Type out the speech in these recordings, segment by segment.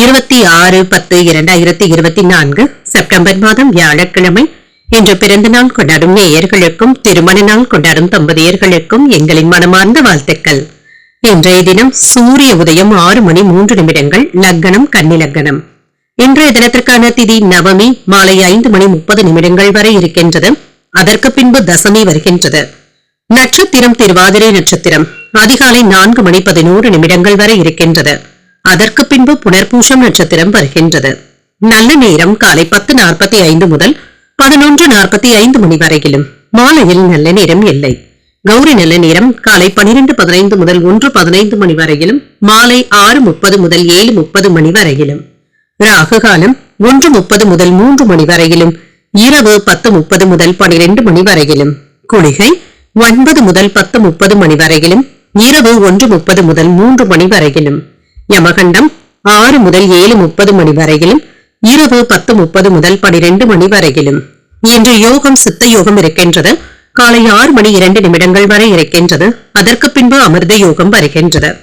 இருபத்தி ஆறு பத்து இரண்டாயிரத்தி இருபத்தி நான்கு செப்டம்பர் மாதம் வியாழக்கிழமை. இன்று பிறந்த நாள் கொண்டாடும் நேயர்களுக்கும் திருமண நாள் கொண்டாடும் தம்பதியர்களுக்கும் எங்களின் மனமார்ந்த வாழ்த்துக்கள். இன்றைய தினம் சூரிய உதயம் ஆறு மணி மூன்று நிமிடங்கள் லக்னம் கன்னி லக்னம் இன்றைய தினத்திற்கான திதி நவமி மாலை ஐந்து மணி முப்பது நிமிடங்கள் வரை இருக்கின்றது. அதற்கு பின்பு தசமி வருகின்றது. நட்சத்திரம் திருவாதிரை நட்சத்திரம் அதிகாலை நான்கு மணி பதினோரு நிமிடங்கள் வரை இருக்கின்றது. அதற்கு பின்பு புனர்பூஷம் நட்சத்திரம் வருகின்றது. நல்ல நேரம் காலை பத்து நாற்பத்தி ஐந்து முதல் பதினொன்று நாற்பத்தி ஐந்து மணி வரையிலும். மாலையில் நல்ல நேரம் இல்லை. கௌரி நல்ல நேரம் காலை பனிரெண்டு பதினைந்து முதல் ஒன்று பதினைந்து மணி வரையிலும் மாலை ஆறு முப்பது முதல் ஏழு முப்பது மணி வரையிலும். ராகு காலம் ஒன்று முப்பது முதல் மூன்று மணி வரையிலும் இரவு பத்து முப்பது முதல் பனிரெண்டு மணி வரையிலும். குளிகை ஒன்பது முதல் பத்து முப்பது மணி வரையிலும் இரவு ஒன்று முப்பது முதல் மூன்று மணி வரையிலும். யமகண்டம் ஆறு முதல் ஏழு முப்பது மணி வரையிலும் இரவு பத்து முப்பது முதல் பனிரெண்டு மணி வரையிலும். இன்று யோகம் சித்த யோகம் இருக்கின்றது. காலை ஆறு மணி இரண்டு நிமிடங்கள் வரை இருக்கின்றது. அதற்கு பின்பு அமிர்த யோகம் வருகின்றது.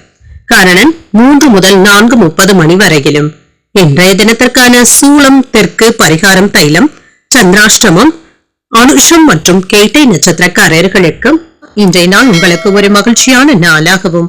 காரணன் மூன்று முதல் நான்கு முப்பது மணி வரையிலும். இன்றைய தினத்திற்கான சூளம் தெற்கு பரிகாரம் தைலம் சந்திராஷ்டமம் அனுஷம் மற்றும் கேட்டை நட்சத்திரக்காரர்களுக்கு இன்றைய நாள் உங்களுக்கு ஒரு மகிழ்ச்சியான நாளாகவும்